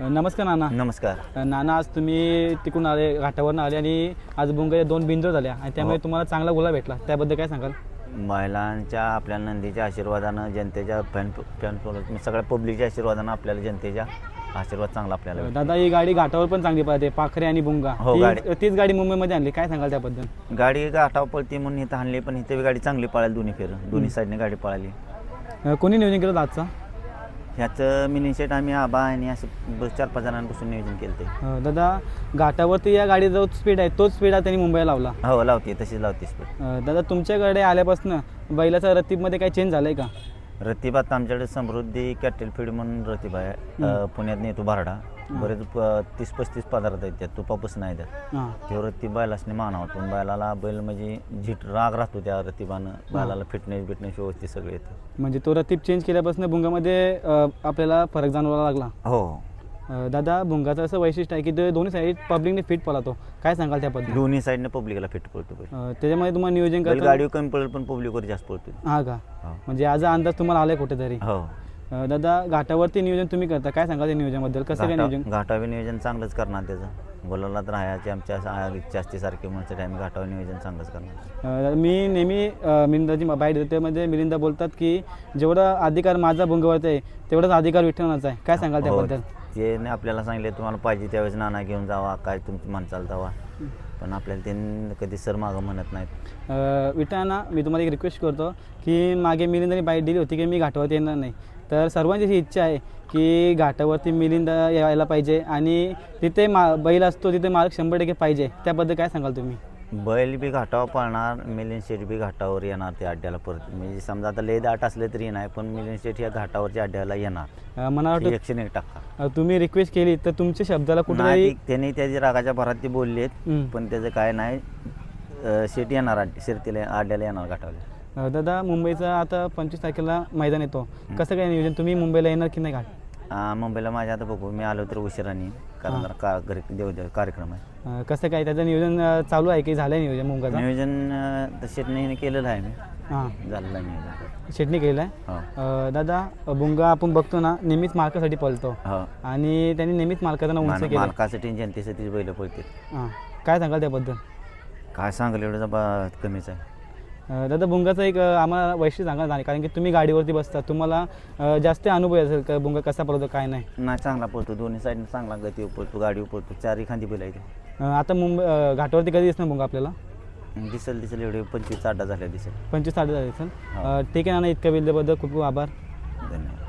नमस्कार नाना. नमस्कार. नाना आज तुम्ही तिकडून आले घाटावरनं आले आणि आज बुंगाच्या दोन बिंजो झाल्या आणि त्यामुळे हो. तुम्हाला चांगला गुलाब भेटला. त्याबद्दल काय सांगाल? महिलांच्या आपल्या नंदीच्या आशीर्वादानं जनतेच्या फॅन फॅन फॉलो सगळ्या पब्लिकच्या आशीर्वादानं आपल्याला जनतेच्या आशीर्वाद चांगला आपल्याला. दादा ही गाडी घाटावर पण चांगली पळते पाखरे आणि बुंगा. हो, ती- गाडी. तीच गाडी मुंबईमध्ये आणली. काय सांगाल त्याबद्दल? गाडी गाठाव पळती म्हणून इथं आणली पण इथे गाडी चांगली पळाली दोन्ही फेर. दोन्ही साईडने गाडी पळाली. अ, कोणी नियोजन केलं आजचा? ह्याचं मिनी सेट आम्ही आबा आणि असं चार पाच जणांपासून नियोजन केलं ते. अ, दादा घाटावरती या गाडीचा जो स्पीड आहे तोच स्पीड त्यांनी मुंबईला लावला. हो लावते तशीच लावते स्पीड अ, दादा तुमच्याकडे आल्यापासून बैलाचा रतीबमध्ये काही चेंज झालाय का? रतिबा आता आमच्याकडे समृद्धी कॅटल फीड म्हणून रतिबा आहे. पुण्यात नेतो बारडा बरेच प- तीस पस्तीस पदार्थ आहेत त्यात. तुपापासून आहे त्यात. हां. ते रत्ती बैलासने मानावं पण बैलाला बैल म्हणजे झिट राग राहतो त्या रतिबानं. बैलाला फिटनेस बिटनेस व्यवस्थित सगळं येतं. म्हणजे तो रतीब चेंज केल्यापासून बुंगामध्ये अ, आपल्याला फरक जाणवायला लागला. हो. दादा भुंगाचं असं वैशिष्ट्य आहे की ते दोन्ही साईड पब्लिकने फिट पळतो. काय सांगाल त्याबद्दल? दोन्ही साईडने पब्लिकला फिट पडतो बैल त्याच्यामध्ये तुम्हाला नियोजन बैल करता गाडी कमी पडेल पण पब्लिकवर जास्त पडतो हा का? हो. म्हणजे आज अंदाज तुम्हाला आलाय कुठेतरी. हो. अ, दादा घाटावरती नियोजन तुम्ही करता. काय सांगाल त्या नियोजनाबद्दल? कसं काय नियोजन? घाटा- घाटावे नियोजन चांगलंच करणार त्याचं. बोलायला तर राहायचे आमच्या असते सारखे म्हणून टाइम घाटावे नियोजन चांगलंच करणार. अ, मी नेहमी अ, मिलिंदाची बाईट त्यामध्ये मिलिंदा बोलतात की जेवढा अधिकार माझा भुंगावरती आहे तेवढाच अधिकार विठ्ठलाचा आहे. काय सांगाल हो, त्याबद्दल? त्याने नाही आपल्याला सांगितले तुम्हाला पाहिजे त्यावेळेस नाना घेऊन जावा काय तुमची म्हणचाल जावा पण आपल्याला ते कधी सर मागं म्हणत नाहीत. विटाना मी तुम्हाला एक रिक्वेस्ट करतो की मागे मिलिंदाने बाईट दिली होती की मी घाटावरती येणार नाही. तर सर्वांची अशी इच्छा आहे की घाटावरती मिलिंदा यायला पाहिजे आणि तिथे मा बैल असतो तिथे मार्क शंभर टक्के पाहिजे. त्याबद्दल काय सांगाल तुम्ही? बैल बी घाटावर पळणार मिलियन शेट बी घाटावर येणार ते अड्ड्याला परत. म्हणजे समजा आता लय दाट असले तरी नाही पण मिलियन शेट या घाटावरच्या अड्ड्याला येणार. अ, मला वाटतं एकशे एक टक्का. अ, तुम्ही रिक्वेस्ट केली तर तुमच्या शब्दाला कुठेतरी नाही त्यांनी त्याची रागाच्या भरात ते बोललेत. पण त्याचं काय नाही. अं, शेट येणार अड्ड- शिरतीला अड्ड्याला येणार घाटावले अ, दादा मुंबईचा आता पंचवीस तारखेला मैदान येतो. कसं काय नियोजन? तुम्ही मुंबईला येणार की नाही घाट? आ, मुंबईला माझ्या आता बघू. मी आलो तर उशिराने कारण जरा का घरी कार्यक्रम आहे. अ, कसं काय? त्याचं नियोजन अ, चालू आहे की झालं नियोजन मुंगाचं नियोजन अं, तर शेटने केलेलं आहे मी. हां. झालेलं आहे नियोजन. शेटणी केलं आहे? हो. दादा बुंगा आपण बघतो ना नेहमीच मालकासाठी पळतो. हो. आणि त्यांनी नेहमीच मालकाचं उंच मान- केलं मालकासाठी जनतेसाठी बैल पळते हां. काय सांगाल त्याबद्दल? काय सांगेल एवढं कमीच आहे. दादा बुंगाचं एक आम्हाला वैशिष्ट्य सांगा नाही कारण की तुम्ही गाडीवरती बसता तुम्हाला जास्त अनुभव असेल का बुंगा कसा पळतो काय नाही? नाही चांगला पळतो दोन्ही साईडने चांगला गती पळतो गाडीवर पळतो चारही खांदी बैल आहे ते. अ, आता मुंबई घाटावरती कधी दिसणार बुंगा आपल्याला? दिसेल दिसेल एवढे पंचवीस अड्डा झाल्या दिसेल. पंचवीस साडे असेल हो. अ, ठीक आहे ना इतक्या वेळेबद्दल खूप खूप आभार. धन्यवाद.